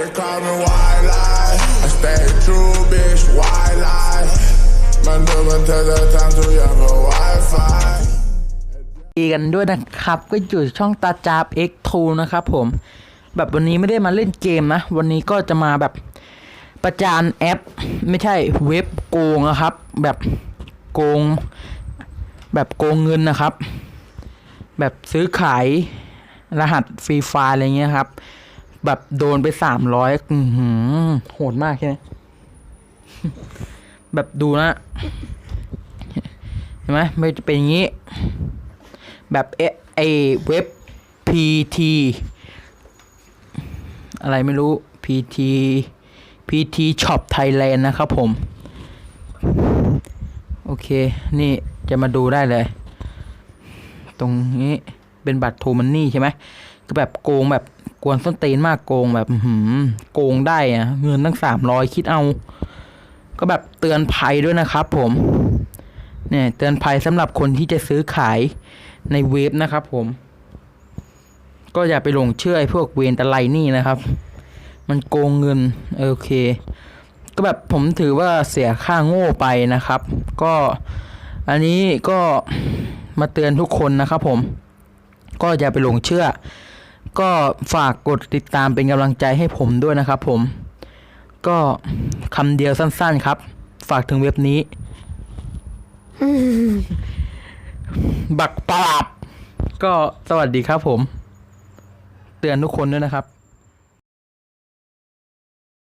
They call me white lie. I stay true, bitch, white lie. มันดูมันเธอจะทำทุกอย่างเพราะ Wi-Fi ดีกันด้วยนะครับ ก็อยู่ช่องตาจาบ X2 นะครับผม แบบวันนี้ไม่ได้มาเล่นเกมนะ วันนี้ก็จะมาแบบประจานแอป ไม่ใช่เว็บโกงนะครับ แบบโกง แบบโกงเงินนะครับ แบบซื้อขายรหัสฟรีไฟล์อะไรเงี้ยครับ แบบโดนไปสามร้อยโหดมากใช่ไหมแบบดูนะ เห็นไหมไม่จะเป็นอย่างนี้ แบบเอไอเว็บ PT อะไรไม่รู้ PT PT Shop Thailand นะครับผม โอเค นี่จะมาดูได้เลย ตรงนี้เป็นบัตรโทมันนี่ใช่ไหมก็แบบโกงแบบ กวนส้นตีนมากโกงแบบหืมโกงได้อะเงินตั้งสามร้อยคิดเอา ก็แบบเตือนภัยด้วยนะครับ ผม เนี่ย เตือนภัยสำหรับคนที่จะซื้อขายในเว็บนะครับ ผม ก็อย่าไปหลงเชื่อไอ้พวกเวนตะไลนี่นะครับ มันโกงเงินโอเค ก็แบบผมถือว่าเสียค่าโง่ไปนะครับ ก็อันนี้ก็มาเตือนทุกคนนะครับ ผม ก็อย่าไปหลงเชื่อ ก็ฝากกดติดตามเป็นกำลังใจให้ผมด้วยนะครับผม ก็คำเดียวสั้นๆครับ ฝากถึงเว็บนี้ บักปราบก็สวัสดีครับผม เตือนทุกคนด้วยนะครับ